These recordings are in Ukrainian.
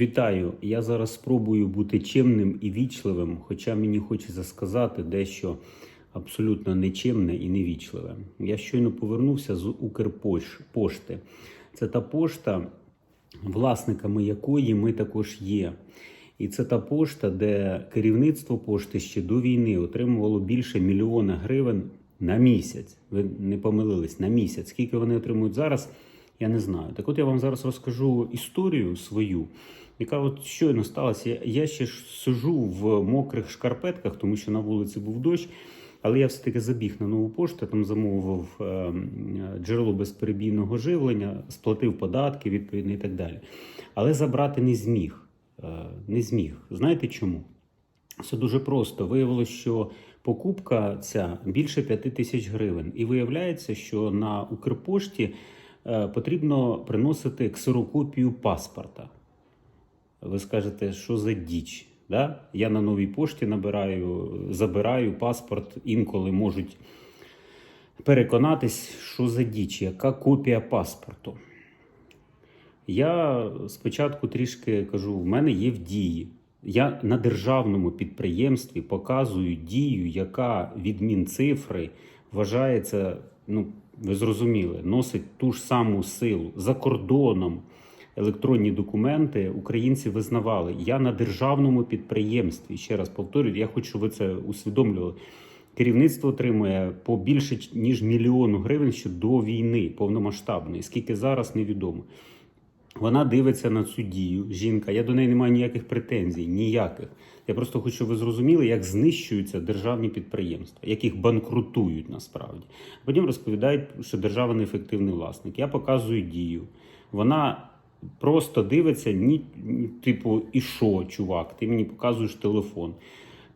Вітаю! Я зараз спробую бути чемним і вічливим, хоча мені хочеться сказати дещо абсолютно нечемне і невічливе. Я щойно повернувся з Укрпошти. Це та пошта, власниками якої ми також є. І це та пошта, де керівництво пошти ще до війни отримувало більше мільйона гривень на місяць. Ви не помилились на місяць. Скільки вони отримують зараз, я не знаю. Так от я вам зараз розкажу історію свою, яка от щойно сталася. Я, ще сижу в мокрих шкарпетках, тому що на вулиці був дощ. Але я все-таки забіг на нову пошту, там замовив е, джерело безперебійного живлення, сплатив податки відповідно і так далі. Але забрати не зміг. Е, не зміг. Знаєте чому? Все дуже просто. Виявилося, що покупка ця більше 5 тисяч гривень. І виявляється, що на Укрпошті е, потрібно приносити ксерокопію паспорта. Ви скажете, що за діч? Да? Я на новій пошті набираю, забираю паспорт, інколи можуть переконатись, що за діч, яка копія паспорту. Я спочатку трішки кажу: в мене є в дії. Я на державному підприємстві показую дію, яка від Мінцифри вважається, ну ви зрозуміли, носить ту ж саму силу за кордоном. Електронні документи українці визнавали. Я на державному підприємстві. Ще раз повторюю, я хочу, щоб ви це усвідомлювали. Керівництво отримує по більше ніж мільйону гривень ще до війни повномасштабної. Скільки зараз невідомо. Вона дивиться на цю дію. Жінка. Я до неї не маю ніяких претензій, ніяких. Я просто хочу, щоб ви зрозуміли, як знищуються державні підприємства, як їх банкрутують насправді. Потім розповідають, що держава неефективний власник. Я показую дію. Вона просто дивиться, ні, типу, і що, чувак? Ти мені показуєш телефон.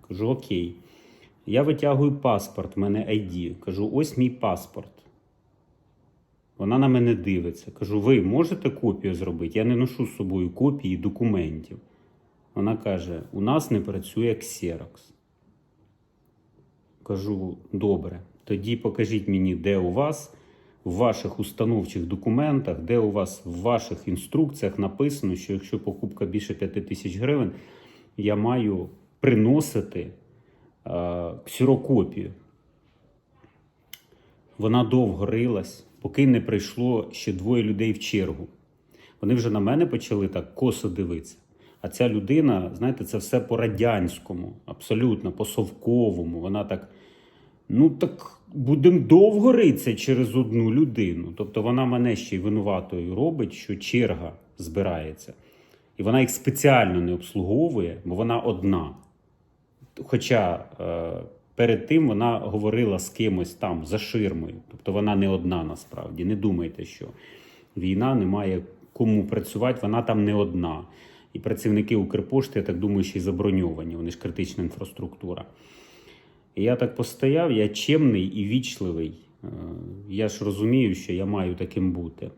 Кажу, окей. Я витягую паспорт, в мене ID. Кажу, ось мій паспорт. Вона на мене дивиться. Кажу, ви можете копію зробити? Я не ношу з собою копії документів. Вона каже: у нас не працює Xerox. Кажу, добре. Тоді покажіть мені, де у вас в ваших установчих документах, де у вас в ваших інструкціях написано, що якщо покупка більше 5 тисяч гривень, я маю приносити е, ксерокопію. Вона довго рилась, поки не прийшло ще двоє людей в чергу. Вони вже на мене почали так косо дивитися. А ця людина, знаєте, це все по-радянському, абсолютно по-совковому. Вона так, ну так будемо довго ритися через одну людину. Тобто вона мене ще й винуватою робить, що черга збирається. І вона їх спеціально не обслуговує, бо вона одна. Хоча е, перед тим вона говорила з кимось там за ширмою. Тобто вона не одна насправді. Не думайте, що війна не має кому працювати, вона там не одна. І працівники Укрпошти, я так думаю, ще й заброньовані, вони ж критична інфраструктура. І я так постояв, я чемний і вічливий. Е, Я ж розумію, що я маю таким бути.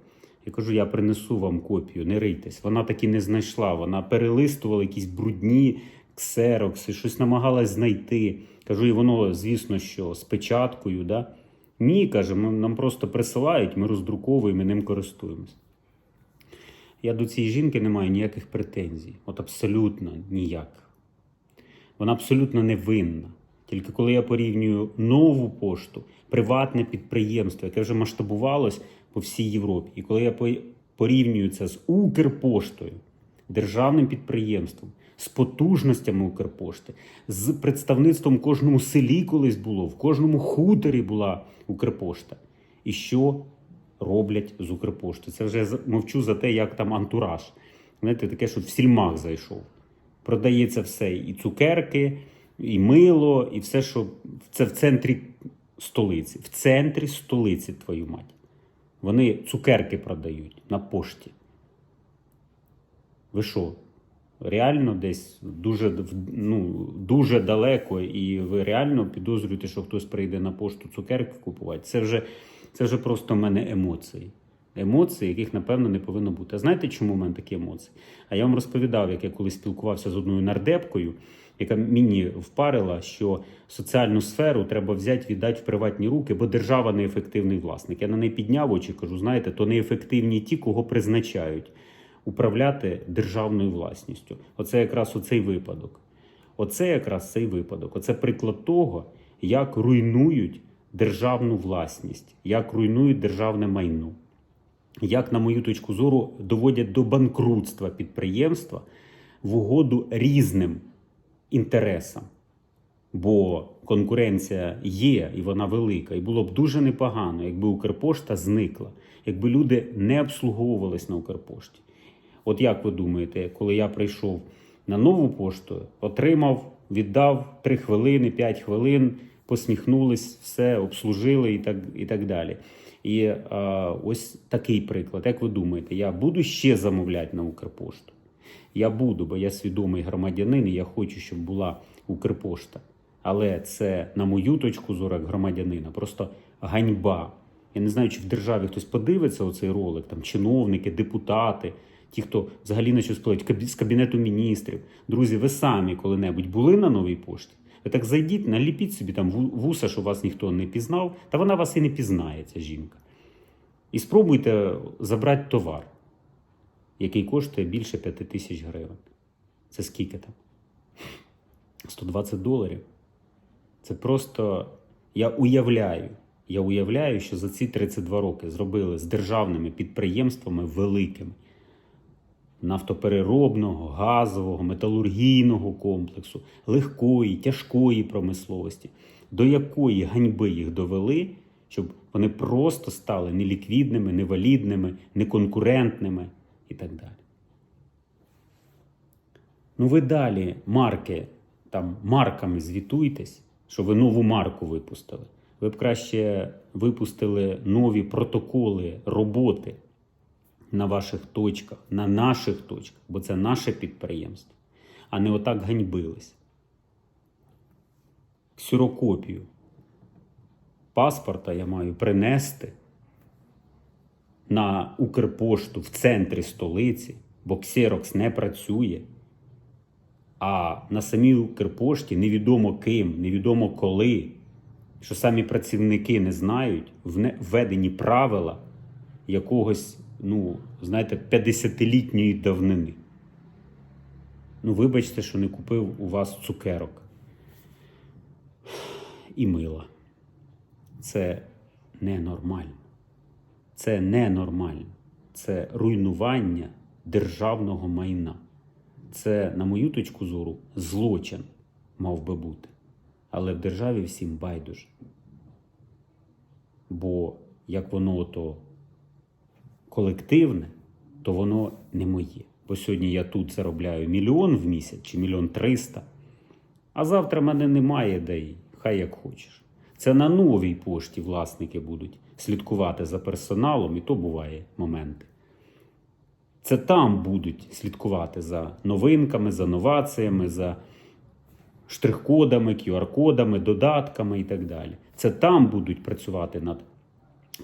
Я кажу, я принесу вам копію, не riйтесь. Вона таки не знайшла. Вона перелистувала якісь брудні ксерокси, щось намагалась знайти. Кажу, і воно, звісно, що з печаткою. Да? Ні, каже, нам просто присилають, ми роздруковуємо і ним користуємось. Я до цієї жінки не маю ніяких претензій. От абсолютно ніяких. Вона абсолютно невинна. Тільки коли я порівнюю нову пошту, приватне підприємство, яке вже масштабувалось по всій Європі, і коли я порівнюю це з Укрпоштою, державним підприємством, з потужностями Укрпошти, з представництвом в кожному селі колись було, в кожному хуторі була Укрпошта. І що роблять з Укрпошти? Це вже мовчу за те, як там антураж. Знаєте, таке, що в сільмах зайшов. Продається все, і цукерки, і мило, і все, що це в центрі столиці. В центрі столиці, твою мать. Вони цукерки продають на пошті. Ви що? Реально десь дуже, ну, дуже далеко, і ви реально підозрюєте, що хтось прийде на пошту цукерки купувати. Це вже, це вже просто в мене емоції. Емоції, яких, напевно, не повинно бути. А знаєте, чому в мене такі емоції? А я вам розповідав, як я колись спілкувався з одною нардепкою, яка мені впарила, що соціальну сферу треба взяти, віддати в приватні руки, бо держава неефективний власник. Я на неї підняв очі, кажу, знаєте, то неефективні ті, кого призначають. управляти державною власністю. Оце якраз оцей випадок. Оце якраз цей випадок. Оце приклад того, як руйнують державну власність, як руйнують державне майно, як, на мою точку зору, доводять до банкрутства підприємства в угоду різним інтересам. Бо конкуренція є і вона велика. І було б дуже непогано, якби Укрпошта зникла, якби люди не обслуговувались на Укрпошті. От як ви думаєте, коли я прийшов на нову пошту, отримав, віддав 3 хвилини, 5 хвилин, посміхнулись, все обслужили і так, і так далі. І а, ось такий приклад. Як ви думаєте, я буду ще замовляти на Укрпошту? Я буду, бо я свідомий громадянин, і я хочу, щоб була Укрпошта. Але це, на мою точку зору, як громадянина, просто ганьба. Я не знаю, чи в державі хтось подивиться оцей ролик, там чиновники, депутати, ті, хто взагалі на платять, кабі- з кабінету міністрів. Друзі, ви самі коли-небудь були на новій пошті? Ви так зайдіть, наліпіть собі там вуса, що вас ніхто не пізнав, та вона вас і не пізнає, ця жінка. І спробуйте забрати товар, який коштує більше 5 тисяч гривень. Це скільки там? 120 доларів. Це просто я уявляю. Я уявляю, що за ці 32 роки зробили з державними підприємствами великими нафтопереробного, газового, металургійного комплексу, легкої, тяжкої промисловості, до якої ганьби їх довели, щоб вони просто стали неліквідними, невалідними, неконкурентними і так далі. Ну ви далі марки, там марками звітуйтесь, що ви нову марку випустили. Ви б краще випустили нові протоколи роботи на ваших точках, на наших точках, бо це наше підприємство, а не отак ганьбились. Ксерокопію паспорта я маю принести на Укрпошту в центрі столиці, бо Ксерокс не працює. А на самій Укрпошті невідомо ким, невідомо коли, що самі працівники не знають, введені правила якогось, ну, знаєте, 50-літньої давнини. Ну, вибачте, що не купив у вас цукерок і мила. Це ненормально. Це ненормально. Це руйнування державного майна. Це, на мою точку зору, злочин мав би бути. Але в державі всім байдуже. Бо як воно то колективне, то воно не моє. Бо сьогодні я тут заробляю мільйон в місяць чи мільйон триста, а завтра мене немає, де хай як хочеш. Це на новій пошті власники будуть слідкувати за персоналом, і то буває моменти. Це там будуть слідкувати за новинками, за новаціями, за штрих-кодами, QR-кодами, додатками і так далі. Це там будуть працювати над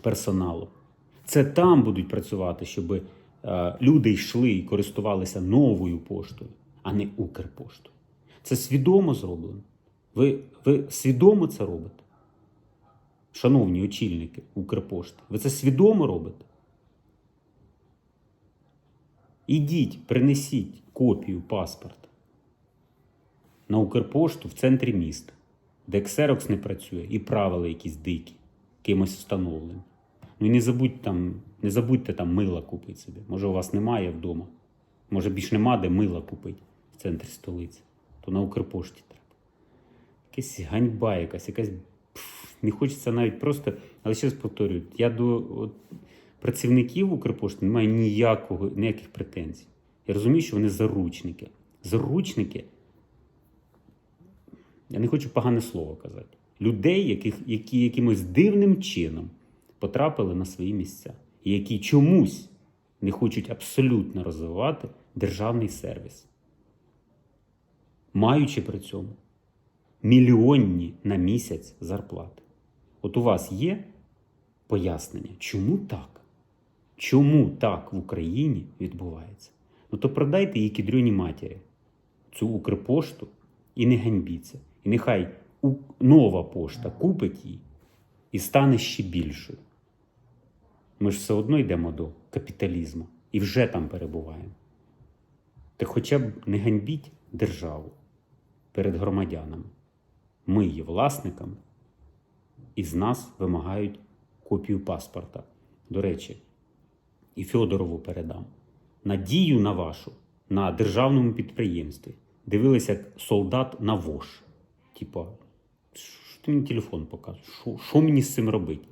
персоналом. Це там будуть працювати, щоб е, люди йшли і користувалися новою поштою, а не Укрпоштою. Це свідомо зроблено. Ви, ви свідомо це робите? Шановні очільники Укрпошти, ви це свідомо робите? Ідіть, принесіть копію паспорта на Укрпошту в центрі міста, де Xerox не працює і правила якісь дикі, кимось встановлені. Ну і не забудьте там, не забудьте там мила купити собі. Може, у вас немає вдома. Може, більш нема де мила купити в центрі столиці. То на Укрпошті треба. Якась ганьба, якась, якась. пф, не хочеться навіть просто. Але ще раз повторюю, я до от, працівників Укрпошти не маю ніякого, ніяких претензій. Я розумію, що вони заручники. Заручники. Я не хочу погане слово казати. Людей, яких, які якимось дивним чином потрапили на свої місця, які чомусь не хочуть абсолютно розвивати державний сервіс, маючи при цьому мільйонні на місяць зарплати. От у вас є пояснення, чому так? Чому так в Україні відбувається? Ну то продайте її кідрюні матері, цю Укрпошту, і не ганьбіться. І нехай нова пошта купить її і стане ще більшою. Ми ж все одно йдемо до капіталізму. і вже там перебуваємо. Ти хоча б не ганьбіть державу перед громадянами. Ми є власниками, і з нас вимагають копію паспорта. До речі, і Федорову передам. Надію на вашу на державному підприємстві. Дивилися як солдат на ВОЖ. Типа, що ти мені телефон показуєш? Що, що мені з цим робити?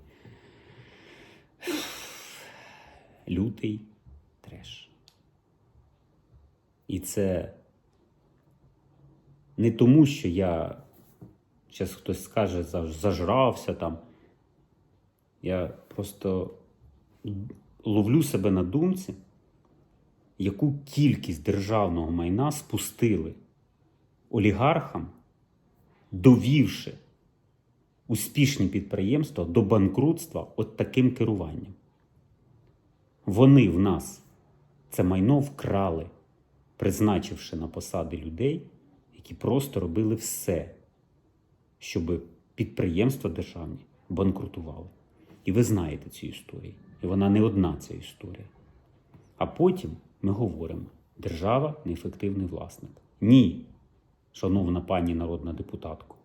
Лютий треш. І це не тому, що я, зараз хтось скаже, зажрався там. Я просто ловлю себе на думці, яку кількість державного майна спустили олігархам, довівши успішні підприємства до банкрутства от таким керуванням. Вони в нас це майно вкрали, призначивши на посади людей, які просто робили все, щоб підприємства державні банкрутували. І ви знаєте цю історію. І вона не одна ця історія. А потім ми говоримо: держава неефективний власник. Ні, шановна пані народна депутатко.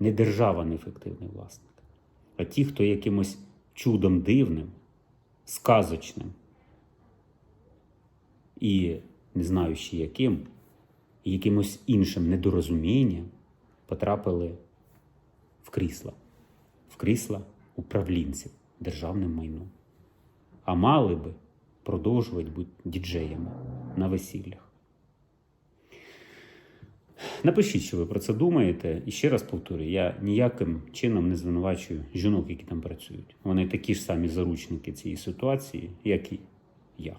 Не держава неефективний власник, а ті, хто якимось чудом дивним, сказочним і не знаю ще яким, якимось іншим недорозумінням потрапили в крісла, в крісла управлінців державним майном. А мали би продовжувати бути діджеями на весіллях. Напишіть, що ви про це думаєте. І ще раз повторюю, я ніяким чином не звинувачую жінок, які там працюють. Вони такі ж самі заручники цієї ситуації, як і я.